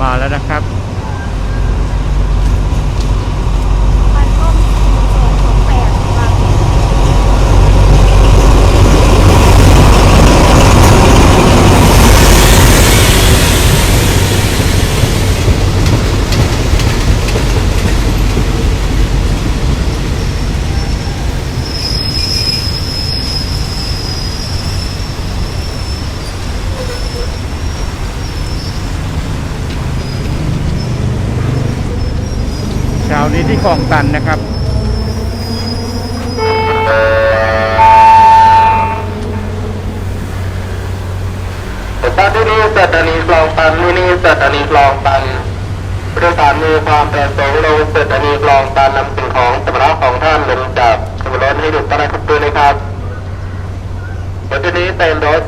มาแล้วนะครับ เช้านี้ที่คลองตันนะครับสถานที่นี้สถานีคลองตันที่นี่สถานีคลองตันผู้โดยสารมีความประสงค์ลงสถานีคลองตันนำสิ่งของสำหรับของท่านลงจากขบวนรถให้ถูกต้องนะครับด้วยนะครับรถที่นี้เต็มรถ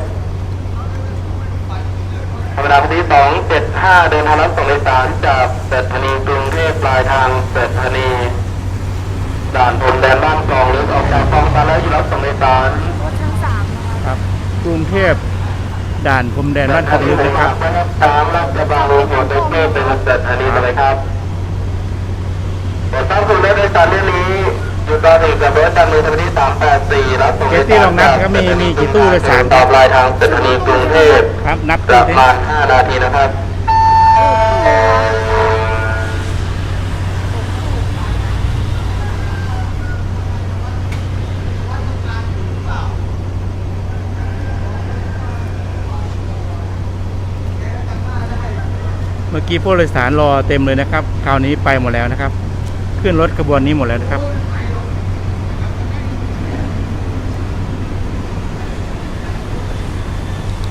ธรรมดาที่สองเจ็ด ห้าเดินทางรับส่งโดยสารจากสถานีกรุงเทพปลายทางสถานีด่านพรมแดนบ้านคลองหรือออกจากคลองตันแล้วอยู่รับส่งโดยสารรถทั้งสามนะครับครับกรุงเทพด่านพรมแดนบ้านคลองลึกนะครับตามรับกระบังลงหัวเดเตอร์เป็นสถานีอะไรครับบทตั้งคุณรถโดยสารเรื่องนี้อยู่ตอนหนึ่งกับรถจันทร์มือสถานีสามแปดสี่รับส่งเกตตี้ลองนับครับมีมีกี่ตู้โดยสารตามปลายทางสถานีกรุงเทพครับนับปตู้ระสิมาณห้านาทีนะครับ เมื่อกี้ผู้โดยสารรอเต็มเลยนะครับ คราวนี้ไปหมดแล้วนะครับ ขึ้นรถกระบวนนี้หมดแล้วนะครับ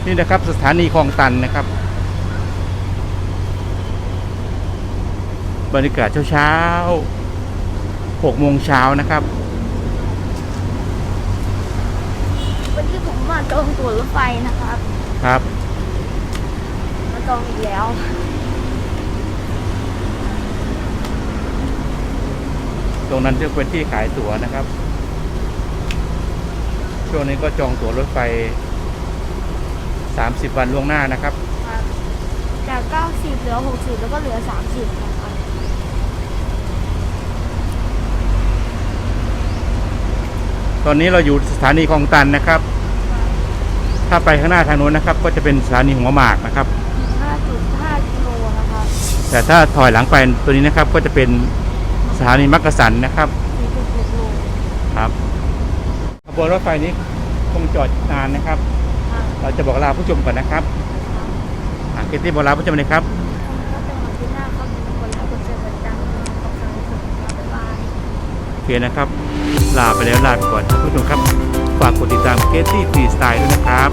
นี่นะครับสถานีคลองตันนะครับ บรรยากาศเช้าๆหกโมงเช้านะครับวันนี้ผมมาจองตั๋วรถไฟนะครับ ครับ มาจองอีกแล้ว ตรงนั้นจะเป็นที่ขายตั๋วนะครับ ช่วงนี้ก็จองตั๋วรถไฟ 30 วันล่วงหน้านะครับ ครับจาก90เหลือ 60 แล้วก็เหลือ 30นะครับตอนนี้เราอยู่สถานีคลองตันนะครับ ถ้าไปข้างหน้าทางโน้นนะครับ ก็จะเป็นสถานีหัวหมากนะครับ 5.5กิโลนะครับ แต่ถ้าถอยหลังไปตัวนี้นะครับก็จะเป็น สถานีมักกะสันนะครับ4.6โลครับขบวนรถไฟนี้คงจอดนานนะครับครับเราจะบอกลาผู้ชมก่อนนะครับอะเกตตี้บอกลาผู้ชมเลยครับก็เป็นวันที่หน้าครับคนแล้วก็เจอกันจังขอบคุณครับบ๊ายบายโอเคนะครับ ลาไปแล้วลาไปก่อนครับผู้ชมครับ ฝากกดติดตามเกตตี้ฟรีสไตล์ด้วยนะครับ